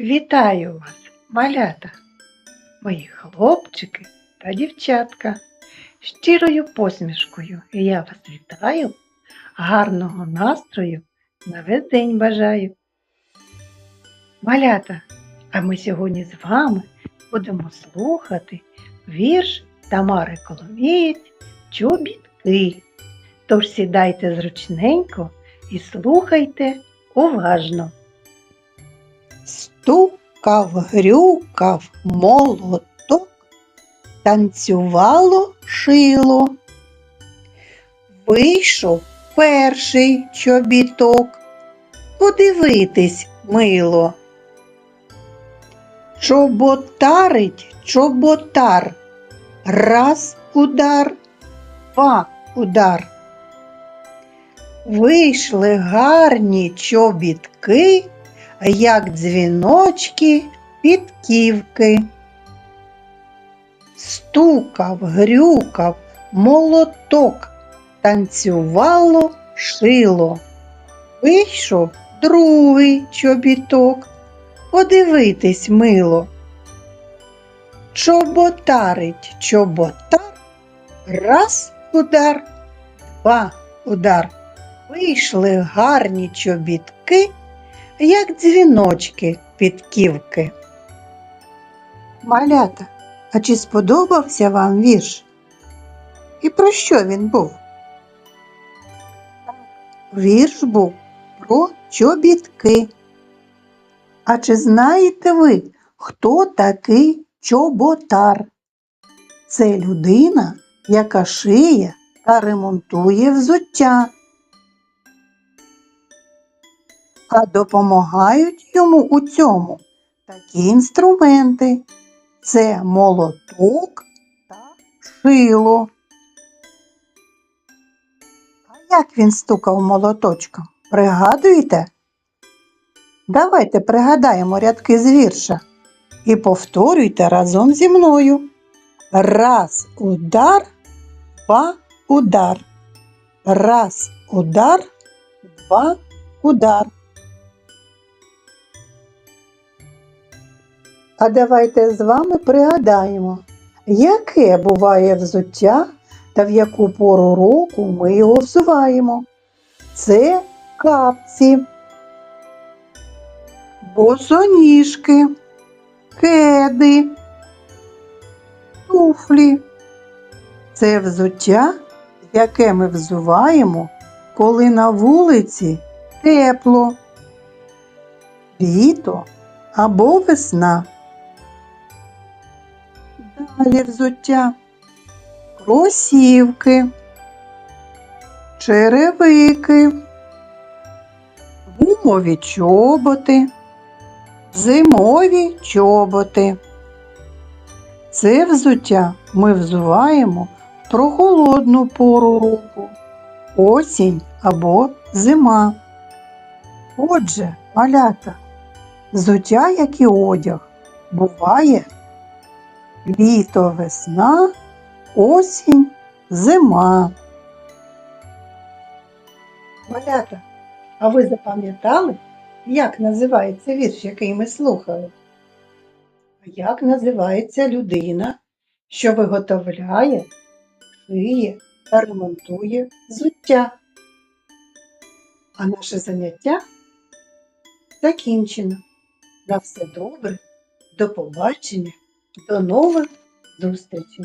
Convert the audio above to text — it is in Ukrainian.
Вітаю вас, малята, мої хлопчики та дівчатка. Щирою посмішкою я вас вітаю, гарного настрою на весь день бажаю. Малята, а ми сьогодні з вами будемо слухати вірш Тамари Коломієць Чобітки. Тож сідайте зручненько і слухайте уважно. Стукав, грюкав молоток, танцювало шило. Вийшов перший чобіток, подивитись мило. Чоботарить чоботар, раз удар, два удар. Вийшли гарні чобітки як дзвіночки підківки. Стукав, грюкав, молоток, танцювало шило. Вийшов другий чобіток, подивитись мило. Чоботарить чоботар, раз удар, два удар. Вийшли гарні чобітки як дзвіночки підківки. Малята, а чи сподобався вам вірш? І про що він був? Вірш був про чобітки. А чи знаєте ви, хто такий чоботар? Це людина, яка шиє та ремонтує взуття. А допомагають йому у цьому такі інструменти. Це молоток та шило. А як він стукав молоточком? Пригадуєте? Давайте пригадаємо рядки з вірша і повторюйте разом зі мною. Раз удар, два удар. Раз удар, два удар. А давайте з вами пригадаємо, яке буває взуття та в яку пору року ми його взуваємо. Це капці, босоніжки, кеди, туфлі. Це взуття, яке ми взуваємо, коли на вулиці тепло, літо або весна. Далі взуття, кросівки, черевики, гумові чоботи, зимові чоботи. Це взуття ми взуваємо в прохолодну пору року, осінь або зима. Отже, малята, взуття, як і одяг, буває літо, весна, осінь, зима. Малята, а ви запам'ятали, як називається вірш, який ми слухали? Як називається людина, що виготовляє, шиє та ремонтує взуття? А наше заняття закінчено. На все добре, до побачення, до нових зустрічей!